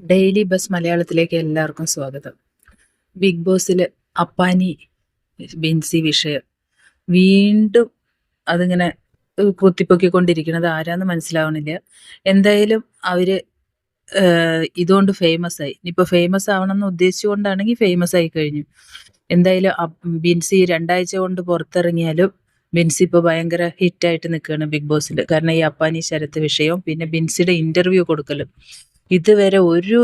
Daily bus മലയാളത്തിലേക്ക് എല്ലാവർക്കും സ്വാഗതം. ബിഗ് ബോസിൽ അപ്പാനി ബിൻസി വിഷയം. വീണ്ടും അതിങ്ങനെ കുത്തിപ്പൊക്കിക്കൊണ്ടിരിക്കുന്നത് ആരാന്ന് മനസ്സിലാവണില്ല. എന്തായാലും അവർ ഇതുകൊണ്ട് ഫേമസ് ആയി ഇനിയിപ്പോൾ ഫേമസ് ആവണം എന്ന് ഉദ്ദേശിച്ചുകൊണ്ടാണെങ്കിൽ ഫേമസ് ആയി കഴിഞ്ഞു. എന്തായാലും ബിൻസി രണ്ടാഴ്ച കൊണ്ട് പുറത്തിറങ്ങിയാലും ബിൻസി ഇപ്പോൾ ഭയങ്കര ഹിറ്റായിട്ട് നിൽക്കുകയാണ് ബിഗ് ബോസിൽ കാരണം ഈ അപ്പാനി ശരത്ത് വിഷയവും പിന്നെ ബിൻസിയുടെ ഇന്റർവ്യൂ കൊടുക്കലും. ഇതുവരെ ഒരു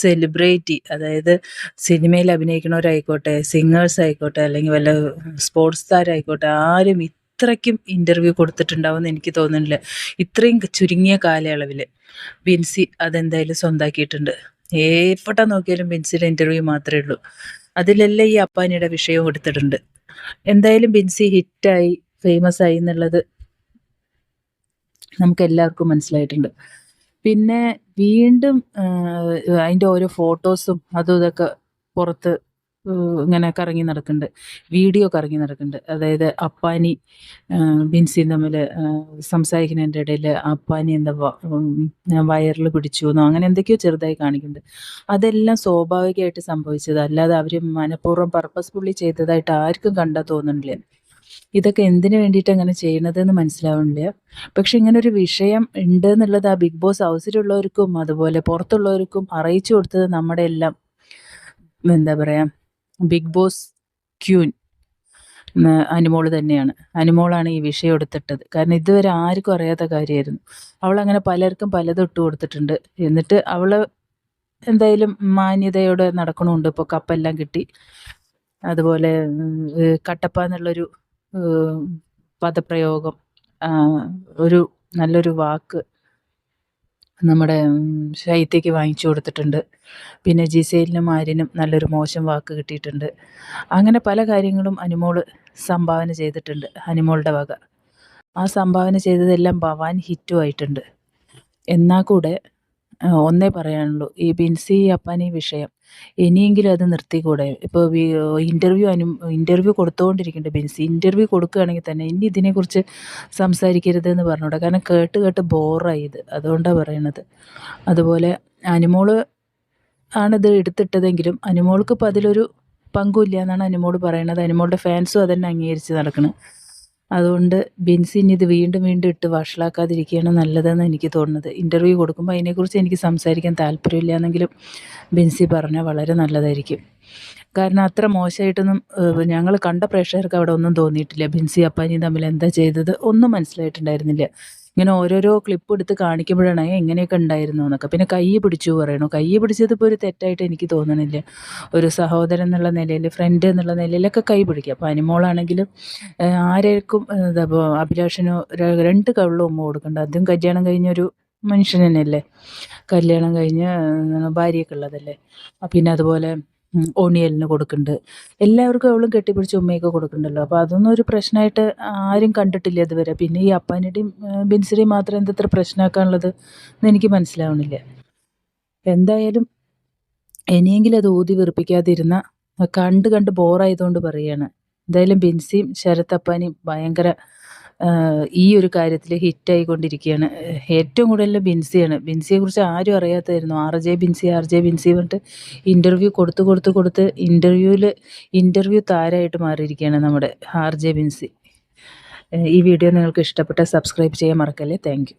സെലിബ്രിറ്റി അതായത് സിനിമയിൽ അഭിനയിക്കുന്നവരായിക്കോട്ടെ സിംഗേഴ്സ് ആയിക്കോട്ടെ അല്ലെങ്കിൽ വല്ല സ്പോർട്സ് താരമായിക്കോട്ടെ ആരും ഇത്രയ്ക്കും ഇന്റർവ്യൂ കൊടുത്തിട്ടുണ്ടാവുമെന്ന് എനിക്ക് തോന്നുന്നില്ല. ഇത്രയും ചുരുങ്ങിയ കാലയളവിൽ ബിൻസി അതെന്തായാലും സ്വന്താക്കിയിട്ടുണ്ട്. ഏപ്പട്ട നോക്കിയാലും ബിൻസിയുടെ ഇന്റർവ്യൂ മാത്രമേ ഉള്ളൂ. അതിലെല്ലാം ഈ അപ്പാനിയുടെ വിഷയം എടുത്തിട്ടുണ്ട്. എന്തായാലും ബിൻസി ഹിറ്റായി ഫേമസ് ആയി എന്നുള്ളത് നമുക്ക് എല്ലാവർക്കും മനസ്സിലായിട്ടുണ്ട്. പിന്നെ വീണ്ടും അതിന്റെ ഓരോ ഫോട്ടോസും അതും ഇതൊക്കെ പുറത്ത് ഇങ്ങനെ കറങ്ങി നടക്കുന്നുണ്ട് വീഡിയോ കറങ്ങി നടക്കുന്നുണ്ട് അതായത് അപ്പാനി ബിൻസി തമ്മിൽ സംസാരിക്കുന്നതിന്റെ ഇടയിൽ അപ്പാനി എന്താ വയറിൽ പിടിച്ചു എന്നോ അങ്ങനെ എന്തൊക്കെയോ ചെറുതായി കാണിക്കുന്നുണ്ട് അതെല്ലാം സ്വാഭാവികമായിട്ട് സംഭവിച്ചത്. അല്ലാതെ അവർ മനഃപൂർവം പർപ്പസ്ഫുള്ളി ചെയ്തതായിട്ട് ആർക്കും കണ്ടാൽ തോന്നുന്നില്ല ഇതൊക്കെ എന്തിനു വേണ്ടിയിട്ട് അങ്ങനെ ചെയ്യണതെന്ന് മനസ്സിലാവുന്നില്ല പക്ഷെ ഇങ്ങനെ ഒരു വിഷയം ഉണ്ട് എന്നുള്ളത് ആ ബിഗ് ബോസ് ഹൗസിലുള്ളവർക്കും അതുപോലെ പുറത്തുള്ളവർക്കും അറിയിച്ചു കൊടുത്തത് നമ്മുടെ എല്ലാം എന്താ പറയാ ബിഗ് ബോസ് ക്യൂൻ അനുമോൾ തന്നെയാണ്. അനുമോളാണ് ഈ വിഷയം എടുത്തിട്ടത്. കാരണം ഇതുവരെ ആർക്കും അറിയാത്ത കാര്യമായിരുന്നു. അവൾ അങ്ങനെ പലർക്കും പലതും ഇട്ട് കൊടുത്തിട്ടുണ്ട്. എന്നിട്ട് അവൾ എന്തായാലും മാന്യതയോടെ നടക്കണമുണ്ട് ഇപ്പോൾ കപ്പെല്ലാം കിട്ടി. അതുപോലെ കട്ടപ്പ എന്നുള്ളൊരു പദപ്രയോഗം ഒരു നല്ലൊരു വാക്ക് നമ്മുടെ ശൈത്യയ്ക്ക് വാങ്ങിച്ചു കൊടുത്തിട്ടുണ്ട്. പിന്നെ ജിസേലിനും ആര്യനും നല്ലൊരു മോശം വാക്ക് കിട്ടിയിട്ടുണ്ട്. അങ്ങനെ പല കാര്യങ്ങളും അനുമോൾ സംഭാവന ചെയ്തിട്ടുണ്ട് അനുമോളുടെ വക. ആ സംഭാവന ചെയ്തതെല്ലാം ഭവാൻ ഹിറ്റുമായിട്ടുണ്ട് എന്നാൽ കൂടെ ഒന്നേ പറയാനുള്ളൂ. ഈ ബിൻസി അപ്പാനി വിഷയം. ഇനിയെങ്കിലും അത് നിർത്തിക്കൂടെ? ഇപ്പോൾ ഇന്റർവ്യൂ അനു ഇന്റർവ്യൂ കൊടുത്തുകൊണ്ടിരിക്കുന്നുണ്ട് ബിൻസി. ഇന്റർവ്യൂ കൊടുക്കുകയാണെങ്കിൽ തന്നെ ഇനി ഇതിനെക്കുറിച്ച് സംസാരിക്കരുത് എന്ന് പറഞ്ഞൂടെ. കാരണം കേട്ട് കേട്ട് ബോറായി ഇത്. അതുകൊണ്ടാണ് പറയണത്. അതുപോലെ അനുമോൾ ആണിത് എടുത്തിട്ടതെങ്കിലും അനുമോൾക്ക് ഇപ്പോൾ അതിലൊരു പങ്കുമില്ല എന്നാണ് അനുമോൾ പറയണത്. അനുമോളുടെ ഫാൻസും അതന്നെ അംഗീകരിച്ച് നടക്കണം. അതുകൊണ്ട് ബിൻസി ഇനി ഇത് വീണ്ടും വീണ്ടും ഇട്ട് വഷളാക്കാതിരിക്കുകയാണ് നല്ലതെന്ന് എനിക്ക് തോന്നുന്നത്. ഇന്റർവ്യൂ കൊടുക്കുമ്പോൾ അതിനെക്കുറിച്ച് എനിക്ക് സംസാരിക്കാൻ താല്പര്യമില്ല എന്നെങ്കിലും ബിൻസി പറഞ്ഞാൽ വളരെ നല്ലതായിരിക്കും. കാരണം അത്ര മോശമായിട്ടൊന്നും ഞങ്ങൾ കണ്ട പ്രേക്ഷകർക്ക് അവിടെ ഒന്നും തോന്നിയിട്ടില്ല. ബിൻസി അപ്പാനി തമ്മിൽ എന്താ ചെയ്തത് ഒന്നും മനസ്സിലായിട്ടുണ്ടായിരുന്നില്ല. ഇങ്ങനെ ഓരോരോ ക്ലിപ്പ് എടുത്ത് കാണിക്കുമ്പോഴാണ് എങ്ങനെയൊക്കെ ഉണ്ടായിരുന്നു എന്നൊക്കെ. പിന്നെ കൈ പിടിച്ചു പറയണു. കൈ പിടിച്ചതിപ്പോൾ ഒരു തെറ്റായിട്ട് എനിക്ക് തോന്നണില്ല. ഒരു സഹോദരൻ എന്നുള്ള നിലയിൽ ഫ്രണ്ട് എന്നുള്ള നിലയിലൊക്കെ കൈ പിടിക്കുക അപ്പോൾ അനിമോളാണെങ്കിലും ആരേക്കും എന്താ അഭിലാഷനോ രണ്ട് കവിളും ഉമ്മ കൊടുക്കണ്ട. അതും കല്യാണം കഴിഞ്ഞൊരു മനുഷ്യൻ തന്നെയല്ലേ? കല്യാണം കഴിഞ്ഞ് ഭാര്യയൊക്കെ ഉള്ളതല്ലേ? പിന്നെ അതുപോലെ ഓണിയലിന് കൊടുക്കുന്നുണ്ട് എല്ലാവർക്കും അവളും കെട്ടിപ്പിടിച്ച് ഉമ്മയൊക്കെ കൊടുക്കുന്നുണ്ടല്ലോ അപ്പോൾ അതൊന്നും ഒരു പ്രശ്നമായിട്ട് ആരും കണ്ടിട്ടില്ല ഇതുവരെ. പിന്നെ ഈ അപ്പാനിയുടെയും ബിൻസിയുടെയും മാത്രം എന്തത്ര പ്രശ്നമാക്കാനുള്ളത് എന്ന് എനിക്ക് മനസ്സിലാവണില്ല. എന്തായാലും ഇനിയെങ്കിലും അത് ഊതി വെറുപ്പിക്കാതിരുന്ന കണ്ട് കണ്ട് ബോറായതുകൊണ്ട് പറയുകയാണ് എന്തായാലും ബിൻസിയും ശരത്തപ്പാനിയും ഭയങ്കര ഈ ഒരു കാര്യത്തിൽ ഹിറ്റായിക്കൊണ്ടിരിക്കുകയാണ്. ഏറ്റവും കൂടുതൽ ബിൻസിയാണ്. ബിൻസിയെക്കുറിച്ച് ആരും അറിയാത്തായിരുന്നു R J Binsi R J Binsi പറഞ്ഞിട്ട് ഇന്റർവ്യൂ കൊടുത്ത് കൊടുത്ത് കൊടുത്ത് ഇന്റർവ്യൂവിൽ ഇന്റർവ്യൂ താരമായിട്ട് മാറിയിരിക്കുകയാണ് നമ്മുടെ ആർ ജെ ബിൻസി. ഈ വീഡിയോ നിങ്ങൾക്ക് ഇഷ്ടപ്പെട്ടാൽ സബ്സ്ക്രൈബ് ചെയ്യാൻ മറക്കല്ലേ? താങ്ക്